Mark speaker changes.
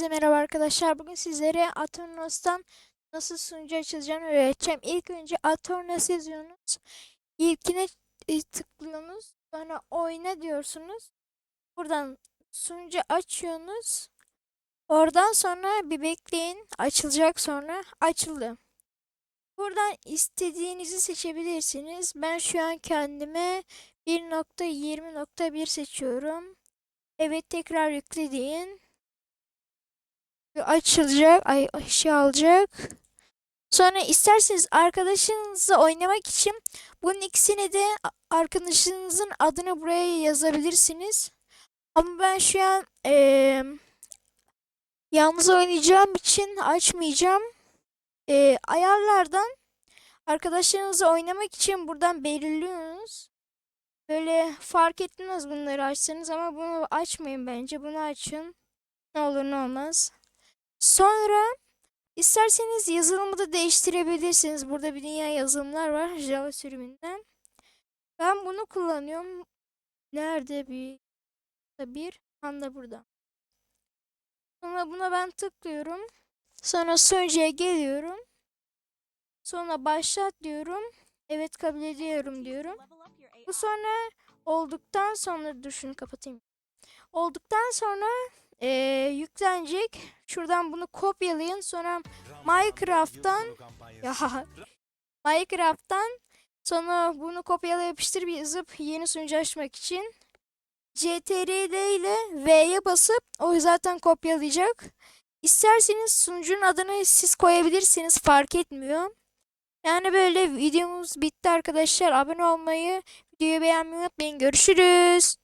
Speaker 1: Hepinize merhaba arkadaşlar. Bugün sizlere Atornos'tan nasıl sunucu açılacağını öğreteceğim. İlk önce Atornos yazıyorsunuz. İlkine e, tıklıyorsunuz. Sonra oyna diyorsunuz. Buradan sunucu açıyorsunuz. Oradan sonra bir bekleyin. Açılacak sonra. Açıldı. Buradan istediğinizi seçebilirsiniz. Ben şu an kendime 1.20.1 seçiyorum. Evet tekrar yükle deyin. Açılacak. Ay şey alacak. Sonra isterseniz arkadaşınızla oynamak için bunun ikisini de arkadaşınızın adını buraya yazabilirsiniz. Ama ben şu an eee yalnız oynayacağım için açmayacağım. Eee, ayarlardan arkadaşlarınızla oynamak için buradan belirliyorsunuz. Böyle fark etmez bunları açsanız ama bunu açmayın bence. Bunu açın. Ne olur ne olmaz. Sonra isterseniz yazılımı da değiştirebilirsiniz. Burada bir dünya yazılımlar var Java sürümünden. Ben bunu kullanıyorum. Nerede bir bir anda burada. Sonra buna ben tıklıyorum. Sonra sunucuya geliyorum. Sonra başlat diyorum. Evet kabul ediyorum diyorum. Bu sonra olduktan sonra dur şunu kapatayım. Olduktan sonra eee, yüklenecek. Şuradan bunu kopyalayın. Sonra Minecraft'tan ya Minecraft'tan sonra bunu kopyala yapıştır bir yazıp yeni sunucu açmak için CTRL ile V'ye basıp o zaten kopyalayacak. İsterseniz sunucunun adını siz koyabilirsiniz fark etmiyor. Yani böyle videomuz bitti arkadaşlar. Abone olmayı, videoyu beğenmeyi unutmayın. Görüşürüz.